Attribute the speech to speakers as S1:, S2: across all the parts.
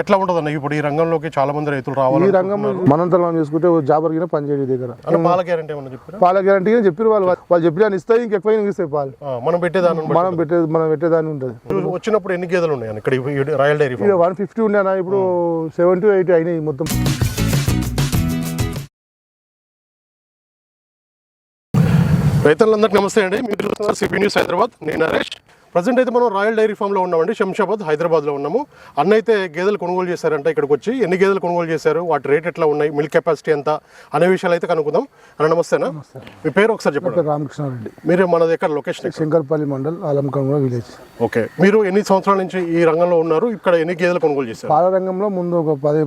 S1: ఎట్లా ఉంటుంది అన్న ఇప్పుడు ఈ రంగంలోకి చాలా మంది రైతులు
S2: ఈ
S1: రావాలి
S2: రంగంలో మనంతరం మనం చూసుకుంటే జాబర్ కింద పనిచేయడం దగ్గర.
S1: పాల గ్యారంటీ ఏమన్నా చెప్పారా?
S2: పాల గ్యారంటీ చెప్పారు వాళ్ళు. వాళ్ళు చెప్పిన ఇస్తాయి ఇంకెక్కువ ఇస్తాయి పాలు.
S1: మనం పెట్టేదాన్ని.
S2: మనం పెట్టే మనం పెట్టేదాన్ని ఉంటుంది.
S1: వచ్చినప్పుడు ఎన్ని గేదెలు ఉన్నాయి ఇక్కడ ఈ రాయల్ డైరీ
S2: వన్ ఫిఫ్టీ ఉండేనా ఇప్పుడు సెవెంటీ ఎయిటీ అయినాయి మొత్తం.
S1: రైతులందరికీ నమస్తే అండి. మీరు సిపి న్యూస్ హైదరాబాద్. నేను నరేష్. ప్రజెంట్ అయితే మనం రాయల్ డైరీ ఫామ్లో ఉన్నామండి శంషాబాద్ హైదరాబాద్లో ఉన్నాము. అన్న అయితే గేదెలు కొనుగోలు చేశారంట ఇక్కడికి వచ్చి. ఎన్ని గేదెలు కొనుగోలు చేశారు? వాటి రేట్ ఎట్లా ఉన్నాయి? మిల్క్ కెపాసిటీ ఎంత? అనే విషయాలు అయితే కనుక్కుందాం. అన్న నమస్తేనా? మీ పేరు ఒకసారి చెప్పండి.
S2: రామకృష్ణారెడ్డి.
S1: మీరు మనది ఎక్కడ? లొకేషన్?
S2: శంకర్పల్లి మండల్ ఆలంకంగ విలేజ్.
S1: ఓకే. మీరు ఎన్ని సంవత్సరాల నుంచి ఈ రంగంలో ఉన్నారు? ఇక్కడ ఎన్ని గేదెలు కొనుగోలు చేశారు?
S2: పాల రంగంలో ముందు ఒక పది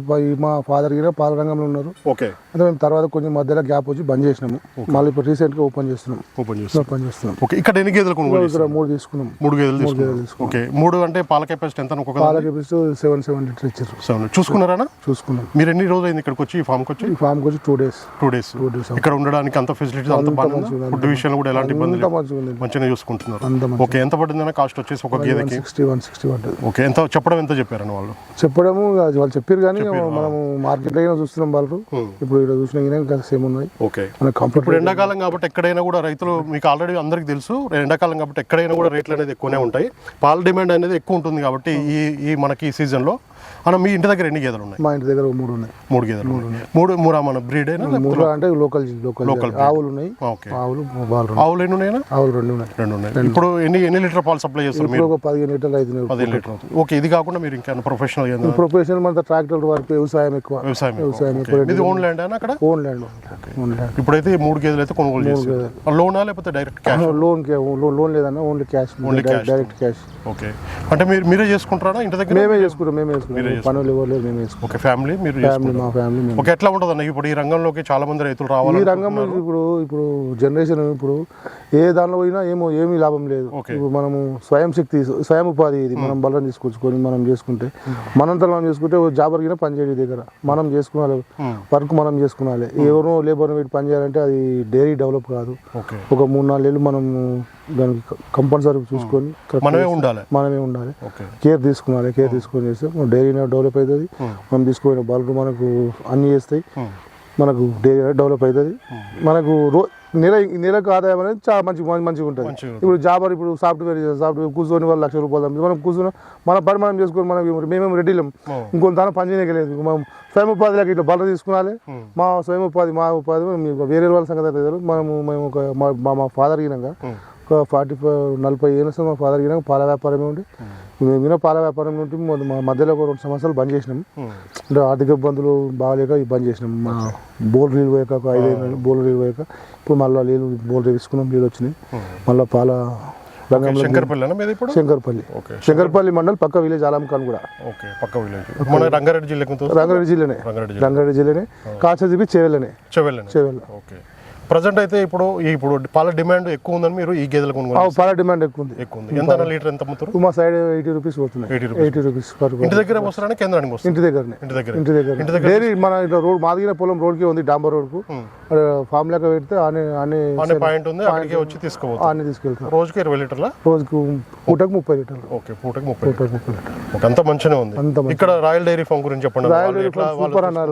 S2: మా ఫాదర్ గిన పాల రంగంలో ఉన్నారు.
S1: ఓకే.
S2: అంటే మేము తర్వాత కొంచెం మధ్యలో గ్యాప్ వచ్చి బంద్ చేసినాము. మళ్ళీ ఇప్పుడు రీసెంట్గా ఓపెన్ చేస్తున్నాం.
S1: ఓపెన్ చేస్తాం
S2: ఓపెన్ చేస్తున్నాం.
S1: ఓకే. ఇక్కడ ఎన్ని గేదెలు కొనుగోలు
S2: ఇక్కడ మూడు తీసుకున్నాం.
S1: మూడు గేదెలు తీసుకున్నారు. ఓకే. మూడు అంటే పాల కెపాసిటీ ఎంత ఒక్కొక్క
S2: పాల కెపాసిటీ సెవెన్ సెవెన్ లీటర్ ఇచ్చారు.
S1: సెవెన్. చూసుకున్నారా
S2: చూసుకున్నాం.
S1: మీరు ఎన్ని రోజులు అయింది ఇక్కడికి వచ్చి ఈ ఫామ్కి వచ్చి?
S2: ఈ ఫామ్కి వచ్చి two days.
S1: Two days.
S2: Two days
S1: ఇక్కడ ఉండడానికి అంత ఫెసిలిటీస్ అంత బాగుంది ఫుడ్ విషయంలో కూడా ఎలాంటి ఇబ్బంది
S2: అంత
S1: లేదు
S2: మంచిగా ఉంది
S1: మంచిగా చూసుకుంటున్నారు.
S2: అంత మంచి
S1: ఓకే. ఎంత పడిందన్న కాస్ట్ వచ్చేసి ఒక
S2: వన్
S1: గేదెకి?
S2: సిక్స్టీ వన్ సిక్స్టీ పడ్డది.
S1: ఓకే. ఎంత చెప్పడం ఎంత చెప్పారన్న వాళ్ళు?
S2: చెప్పడము అది వాళ్ళు చెప్పారు కానీ మనము మార్కెట్లో అయినా చూస్తున్నాం వాళ్ళు. ఇప్పుడు ఇక్కడ చూసినా కానీ ఇంకా సేమ్ ఉన్నాయి.
S1: ఓకే.
S2: మన కంఫర్ట్
S1: ఇప్పుడు ఎండాకాలం కాబట్టి ఎక్కడైనా కూడా రైతులు మీకు ఆల్రెడీ అందరికీ తెలుసు ఎండాకాలం కాబట్టి ఎక్కడైనా కూడా రేట్లు అనేది ఎక్కువనే ఉంటాయి. పాల డిమాండ్ అనేది ఎక్కువ ఉంటుంది కాబట్టి ఈ ఈ మనకి ఈ సీజన్లో. అన్న మీ ఇంటి దగ్గర ఎన్ని గేదెలు ఉన్నాయి?
S2: మా ఇంటి దగ్గర మూడు ఉన్నాయి.
S1: మూడు గేదెలు ఉన్నాయి. మూడు మూడు మన బ్రీడ్
S2: మూడు అంటే లోకల్ లోకల్. ఆవులు ఉన్నాయి. ఆవులు
S1: ఆవులు ఎన్ని ఉన్నాయన్నా?
S2: ఆవులు రెండు ఉన్నాయి.
S1: రెండు ఉన్నాయి. ఇప్పుడు ఎన్ని ఎన్ని లీటర్ పాలు సప్లై చేస్తారు మీరు?
S2: ఒక పదిహేను లీటర్లు అవుతున్నాయి
S1: పదిహేను లీటర్ ఓకే ఇది కాకుండా మీరు ఇంకా ప్రొఫెషనల్
S2: ప్రొఫెషనల్ మన ట్రాక్టర్ వరకు వ్యవసాయం ఎక్కువ.
S1: వ్యవసాయం
S2: వ్యవసాయం
S1: ఓకే. ఇది ఓన్ ల్యాండ్ అక్కడ?
S2: ఓన్ ల్యాండ్ ఓన్ ల్యాండ్
S1: ఇప్పుడైతే మూడు గేదెలు అయితే కొనుగోలు చేస్తారు లోనా లేకపోతే డైరెక్ట్ క్యాష్
S2: లోన్ లోన్ లేదన్న only cash
S1: cash.
S2: Direct cash
S1: okay. అంటే మీరు మీరే చేసుకుంటారా? ఇంటి దగ్గర?
S2: మేమే చేసుకుంటాం మేమే చేసుకుంటాం. పనులు ఎవరు మేమే చేసుకుంటాం
S1: ఓకే ఫ్యామిలీ మీరు
S2: ఫ్యామిలీ మా ఫ్యామిలీ మేము.
S1: ఓకే ఎట్లా ఉంటుంది అన్న ఇప్పుడు ఈ రంగంలోకి చాలా మంది రైతులు రావాలి
S2: ఈ రంగంలో ఇప్పుడు ఇప్పుడు జనరేషన్ ఇప్పుడు ఏ దానిలో పోయినా ఏమో ఏమీ లాభం లేదు. ఇప్పుడు మనము స్వయం శక్తి స్వయం ఉపాధి ఇది మనం బలం తీసుకొచ్చుకొని మనం చేసుకుంటే మనంతా మనం చేసుకుంటే జాబర్ కింద పని చేయడం దగ్గర. మనం చేసుకోవాలి వర్క్ మనం చేసుకోవాలి ఎవరో లేబర్ పెట్టి పని చేయాలంటే అది డైరీ డెవలప్ కాదు. ఒక మూడు నాలుగు నెలలు మనం దానికి కంపల్సరీ చూసుకొని
S1: మనమే ఉండాలి.
S2: మనమే ఉండాలి. కేర్ తీసుకున్నాలి కేర్ తీసుకొని చేస్తే డైరీ డెవలప్ అవుతుంది. మనం తీసుకుపోయిన బల్బు మనకు అన్ని చేస్తాయి. మనకు డైరీ డెవలప్ అవుతుంది. మనకు రో నెల నెలకు ఆదాయం అనేది చాలా మంచి మంచి- మంచిగా ఉంటుంది.
S1: మంచిగా
S2: ఇప్పుడు జాబర్ ఇప్పుడు సాఫ్ట్వేర్ సాఫ్ట్వేర్ కూర్చొని వాళ్ళు లక్ష రూపాయలు మనం కూర్చొని మన పని మనం చేసుకొని మనం మేమేం రెడీలేం. ఇంకొంత పని చేయలేదు మనం స్వయం ఉపాధిలోకి ఇట్లా బల్ల తీసుకున్నాలి. మా స్వయం ఉపాధి మా ఉపాధి వేరే వాళ్ళ సంగతి. మనము మేము ఒక మా- మా మా ఫాదర్ గినంగా ఒక ఫార్టీ ఫైవ్ నలభై ఏళ్ళ మా ఫాదర్ గినంగా పాల వ్యాపారమే ఉండి మేము విన పాల వ్యాపారం మా మధ్యలో ఒక రెండు సంవత్సరాలు బంద్ చేసినాం. అంటే ఆర్థిక ఇబ్బందులు బాగాలేక బంద్ చేసినాం. మా బోల్ రీల్ పోయాక ఒక ఐదైదు నెలలు బోల్ రీల్ పోయాక ఇప్పుడు మళ్ళీ నీళ్ళు బోల్ తీసుకున్నాం నీళ్ళు వచ్చినాయి. మళ్ళీ పాల
S1: శంకర్పల్లి.
S2: శంకర్పల్లి మండల్ పక్క విలేజ్ ఆలంకాన్ కూడా.
S1: ఓకే పక్క విలేజ్. మన రంగారెడ్డి జిల్లాకు
S2: రంగారెడ్డి జిల్లానే.
S1: రంగారెడ్డి జిల్లా.
S2: రంగారెడ్డి జిల్లానే. కాచదిపి చేవెళ్ళనే.
S1: చెవెళ్ళండి
S2: చేవెళ్ళ.
S1: ఓకే. ప్రజెంట్ అయితే ఇప్పుడు ఇప్పుడు పాల డిమాండ్ ఎక్కువ ఉందని మీరు ఈ గేదెలు కొనుగోలు
S2: పాల డిమాండ్ ఎక్కువ ఉంది.
S1: ఎక్కువ ఉంది. ఎంత లీటర్ ఎంత అమ్ముతారు?
S2: ఇప్పుడు మా సైడ్ ఎయిటీ రూపీస్ పోతున్నాయి.
S1: 80 rupees.
S2: ఎయిటీ రూపీస్
S1: ఇంటి దగ్గర వస్తారని కేంద్రానికి వస్తారు
S2: ఇంటి దగ్గరనే.
S1: ఇంటి దగ్గర.
S2: ఇంటి దగ్గర
S1: ఇంటి దగ్గర
S2: డైరీ మన ఇట్లా రోడ్ మాదిగిన పొలం రోడ్కి ఉంది డాంబర్ రోడ్కు. ఫామ్ లెక్క పెడితే ఆనే
S1: అనే పాయింట్ ఉంది అక్కడికి వచ్చి తీసుకోవచ్చు
S2: ఆనే తీసుకెళ్తాం
S1: రోజుకి ఇరవై లీటర్ల?
S2: రోజుకు పూటకు ముప్పై లీటర్లు.
S1: ఓకే పూటకి ముప్పై
S2: పూటకు ముప్పై లీటర్లు.
S1: అంత మంచిగా ఉంది. ఇక్కడ రాయల్ డైరీ ఫామ్ గురించి చెప్పండి.
S2: రాయల్ డైరీ ఫామ్ సూపర్ అన్నారు.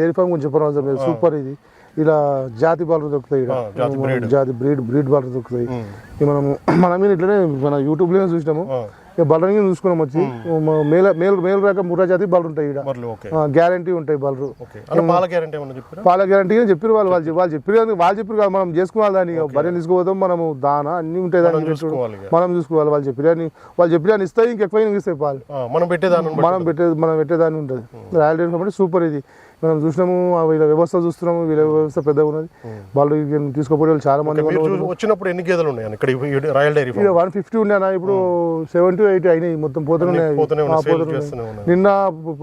S2: డైరీ ఫామ్ గురించి చెప్పడం సూపర్ ఇది. ఇలా జాతి బాలు దొరుకుతాయి.
S1: ఆ, జాతి
S2: బ్రీడ్. బ్రీడ్ బాలు దొరుకుతాయి. మన మీద ఇట్లనే మన యూట్యూబ్లోనే చూసినాము. బలరంగా చూసుకున్నాం వచ్చి. మేల మేలు మేలు రకం ముర్రా జాతి బలు ఉంటాయి ఇక్కడ గ్యారంటీ ఉంటాయి బలరు.
S1: పాల గ్యారంటీ ఏమన్నా చెప్పారా?
S2: వాళ్ళు. వాళ్ళు వాళ్ళు చెప్పారు వాళ్ళు చెప్పారు కదా మనం చేసుకోవాలి దాన్ని. బర్రె తీసుకుపోతాం మనము దానా అన్ని ఉంటాయి దాని పెట్టుడు.
S1: చూసుకోవాలి ఇక.
S2: మనం చూసుకోవాలి. వాళ్ళు చెప్పారు అని వాళ్ళు చెప్పారు అని ఇస్తాయి ఇంకెక్కువ ఇస్తాయి పాలు.
S1: మనం పెట్టేదాన్ని
S2: మనం పెట్టే మనం పెట్టేదాన్ని ఉంటుంది. రాయల్ డైరీ కాబట్టి సూపర్ ఇది. మనం చూసినాము వీళ్ళ వ్యవస్థ చూస్తున్నాము వీళ్ళ వ్యవస్థ పెద్దగా ఉన్నది. వాళ్ళు తీసుకోపోయే వాళ్ళు చాలా మంది
S1: వచ్చినప్పుడు ఎన్ని గేదెలు ఉన్నాయి? ఇక్కడ రాయల్ డైరీ
S2: ఇక్కడ వన్ ఫిఫ్టీ ఉండేనా ఇప్పుడు సెవెంటీ ఎయిటీ అయినాయి మొత్తం పోతూనే ఉన్నాయి.
S1: పోతూనే
S2: ఆ,
S1: ఉన్నాయి సేల్
S2: పోతూనే
S1: చేస్తూనే
S2: ఉన్నాయి.
S1: ఉన్నాయి
S2: నిన్న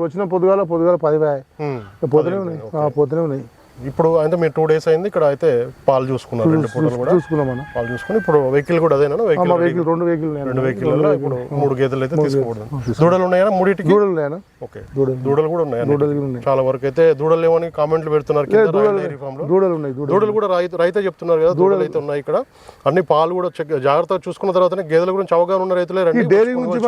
S2: వచ్చిన పొద్దుగాల పొద్దుగాల పది వేయ
S1: ఉమ్.
S2: పోతూనే ఉన్నాయి. పోతూనే ఉన్నాయి.
S1: ఇప్పుడు అయితే మీరు టూ డేస్ అయింది ఇక్కడ అయితే పాలు చూసుకున్నారు రెండు పూటలు కూడా.
S2: చూసుకున్నాం
S1: పాలు చూసుకుని ఇప్పుడు వెహికల్ కూడా అదేనా? వెహికల్
S2: వెహికల్ రెండు వెహికల్
S1: రెండు వెహికల్ ఇప్పుడు మూడు గేదెలు అయితే తీసుకోకూడదు. దూడలు ఉన్నాయా మూడింటికి?
S2: దూడలు ఉన్నాయన్న.
S1: ఓకే.
S2: దూడలు
S1: కూడా ఉన్నాయా?
S2: దూడలు ఉన్నాయి.
S1: చాలా వరకు అయితే దూడలు లేవని కామెంట్లు పెడుతున్నారు కింద
S2: దూడలు ఉన్నాయి. దూడలు
S1: కూడా రైతు రైతే చెప్తున్నారు కదా దూడలు అయితే ఉన్నాయి ఇక్కడ. అన్ని పాలు కూడా జాగ్రత్తగా చూసుకున్న తర్వాతనే గేదెల గురించి అవగాహన ఉన్న రైతులే రండి.
S2: డైరీ గురించి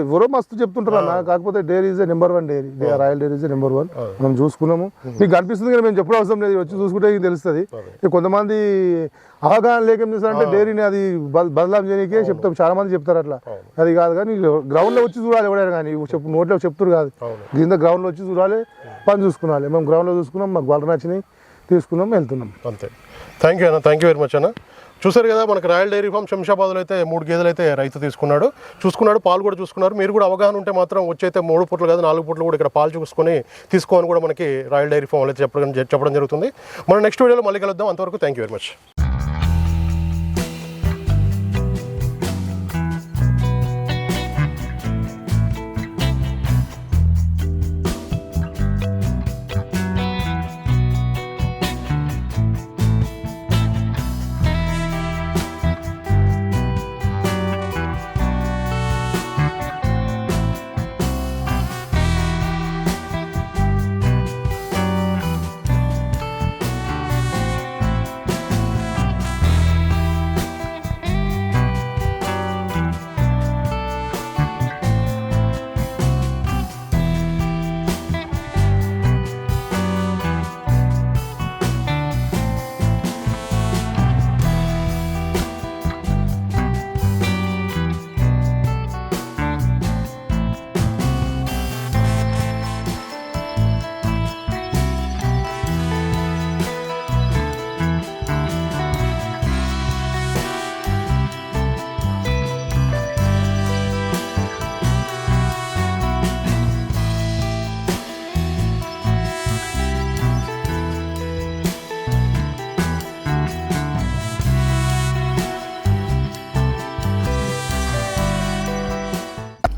S2: ఎవరో మస్తు చెప్తుంటారు కాకపోతే dairy is number one dairy royal dairy is number one మనం చూసుకున్నాము. మీకు కనిపిస్తుంది కానీ మేము చెప్పడం అవసరం లేదు వచ్చి చూసుకుంటే తెలుస్తుంది. కొంతమంది అవగాహన లేక ఏం చేస్తారంటే డైరీని అది బద- బదలాం చేయడానికే చెప్తాం. చాలా మంది చెప్తారు అట్లా. అది కాదు కానీ గ్రౌండ్లో వచ్చి చూడాలి ఎవడైనా కానీ. చెప్పు నోట్లో చెప్తారు కాదు. కింద గ్రౌండ్లో వచ్చి చూడాలి పని చూసుకోవాలి మేము గ్రౌండ్లో చూసుకున్నాం మాకు గొడవ నచ్చినాయి తీసుకున్నాం వెళ్తున్నాం.
S1: అంతే. థ్యాంక్ యూ అన్న. థ్యాంక్ యూ వెరీ మచ్ అన్న. చూసారు కదా మనకి రాయల్ డైరీ ఫామ్ శంషాబాద్లో అయితే మూడు గేదెలు అయితే రైతు తీసుకున్నాడు. చూసుకున్నాడు పాలు కూడా చూసుకున్నారు. మీరు కూడా అవగాహన ఉంటే మాత్రం వచ్చైతే మూడు పూటలు కాదు నాలుగు పూటలు కూడా ఇక్కడ పాలు చూసుకొని తీసుకోని కూడా మనకి రాయల్ డైరీ ఫామ్ అయితే చెప్పడం చెప్పడం జరుగుతుంది. మనం నెక్స్ట్ వీడియోలో మళ్ళీ కలుద్దాం. అంతవరకు థ్యాంక్ యూ వెరీ మచ్